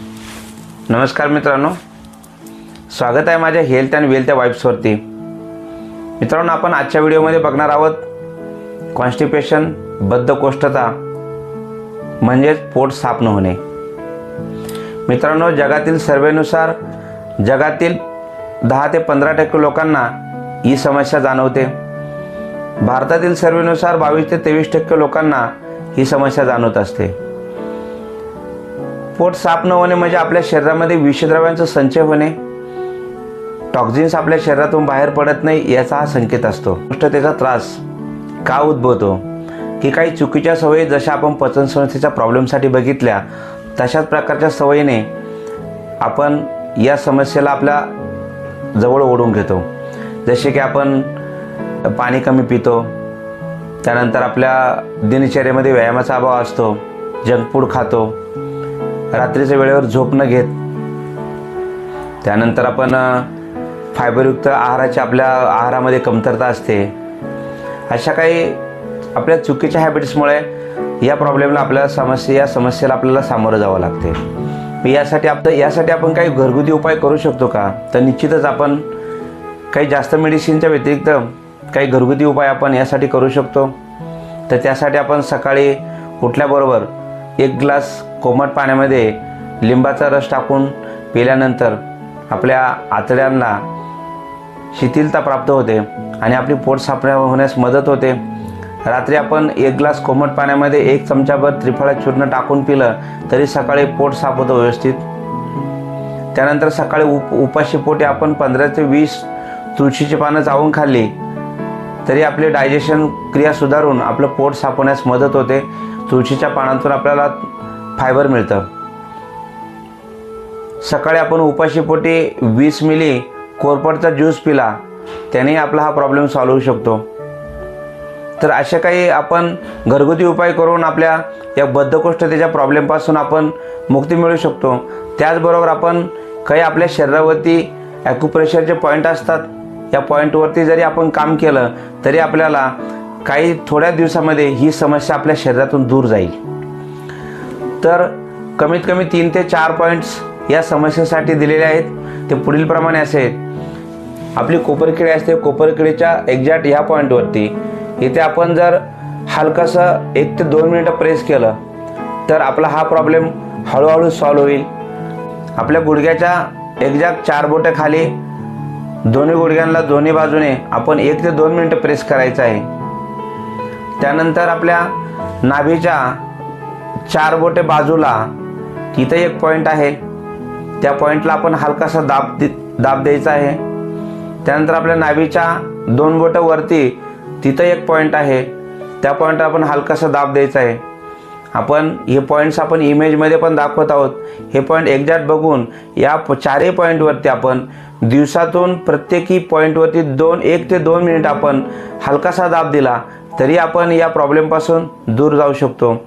नमस्कार मित्रांनो. स्वागत आहे माझ्या हेल्थ अँड वेल्थ या वाईब्सवरती मित्रांनो आपण आजच्या व्हिडिओमध्ये बघणार आहोत कॉन्स्टिपेशन बद्धकोष्ठता म्हणजेच पोट साफ न होणे. मित्रांनो जगातील सर्वेनुसार जगातील दहा ते पंधरा टक्के लोकांना ही समस्या जाणवते. भारतातील सर्वेनुसार बावीस ते तेवीस टक्के लोकांना ही समस्या जाणवत असते. पोट साफ न होणे म्हणजे आपल्या शरीरामध्ये विषद्रव्यांचा संचय होणे. टॉक्झिन्स आपल्या शरीरातून बाहेर पडत नाही याचा हा संकेत असतो. त्याचा त्रास का उद्भवतो? की काही चुकीच्या सवयी जशा आपण पचन संस्थेच्या प्रॉब्लेमसाठी बघितल्या तशाच प्रकारच्या सवयीने आपण या समस्येला आपल्या जवळ ओढून घेतो. जसे की आपण पाणी कमी पितो त्यानंतर आपल्या दिनचर्येमध्ये व्यायामाचा अभाव असतो जंक फूड खातो रात्रीच्या वेळेवर झोप न घेत. त्यानंतर आपण फायबरयुक्त आहाराची आपल्या आहारामध्ये कमतरता असते. अशा काही आपल्या चुकीच्या हॅबिट्समुळे या प्रॉब्लेमला आपल्याला समस्या या समस्येला आपल्याला सामोरं जावं लागते. यासाठी आप यासाठी आपण काही घरगुती उपाय करू शकतो का? तर निश्चितच आपण काही जास्त मेडिसिनच्या व्यतिरिक्त काही घरगुती उपाय आपण यासाठी करू शकतो. तर त्यासाठी आपण सकाळी उठल्याबरोबर एक ग्लास कोमट पाण्यामध्ये लिंबाचा रस टाकून पिल्यानंतर आपल्या आतड्यांना शिथिलता प्राप्त होते आणि आपली पोट साफ होण्यास मदत होते. रात्री आपण एक ग्लास कोमट पाण्यामध्ये एक चमचाभर त्रिफळा चूर्ण टाकून पिलं तरी सकाळी पोट साफ होतं व्यवस्थित. त्यानंतर सकाळी उप उपाशी पोटी आपण पंधरा ते वीस तुळशीची पानं चावून खाल्ली तरी आपले डायजेशन क्रिया सुधारून आपलं पोट साफ होण्यास मदत होते. तुळशीच्या पानांतून आपल्याला फायबर मिळतं. सकाळी आपण उपाशीपोटी वीस मिली कोरपडचा ज्यूस पिला त्याने आपला हा प्रॉब्लेम सॉल्व्ह होऊ शकतो. तर असे काही आपण घरगुती उपाय करून आपल्या या बद्धकोष्ठतेच्या प्रॉब्लेमपासून आपण मुक्ती मिळू शकतो. त्याचबरोबर आपण काही आपल्या शरीरावरती ॲक्युप्रेशरचे पॉईंट असतात या पॉईंटवरती जरी आपण काम केलं तरी आपल्याला काही थोड्या दिवसामध्ये ही समस्या आपल्या शरीरातून दूर जाईल. तर कमीत कमी तीन ते चार पॉईंट्स या समस्येसाठी दिलेले आहेत. ते पुढील प्रमाणे असे आहेत. आपली कोपरकिडी असते कोपरकिडीच्या एक्झॅक्ट ह्या पॉईंटवरती इथे आपण जर हलकंसं एक ते दोन मिनटं प्रेस केलं तर आपला हा प्रॉब्लेम हळूहळू सॉल्व होईल. आपल्या गुडघ्याच्या एक्झॅक्ट चार बोटे खाली दोन्ही गुडघ्यांना दोन्ही बाजूने आपण एक ते दोन मिनटं प्रेस करायचं आहे. त्यानंतर आपल्या नाभीच्या चार बोटे बाजूला तिथे एक पॉईंट आहे. त्या पॉईंटला आपण हलकासा दाब दे- दाब द्यायचा आहे. त्यानंतर आपल्या नाभीच्या दोन बोटं वरती तिथं एक पॉईंट आहे. त्या पॉईंटला आपण हलकासा दाब द्यायचा आहे. आपण हे पॉईंट्स आपण इमेजमध्ये पण दाखवत आहोत. हे पॉईंट एक्झॅक्ट बघून या चारही पॉईंटवरती आपण दिवसातून प्रत्येकी पॉईंटवरती दोन एक ते दोन मिनिट आपण हलकासा दाब दिला तरी आपण या प्रॉब्लेमपासून दूर जाऊ शकतो.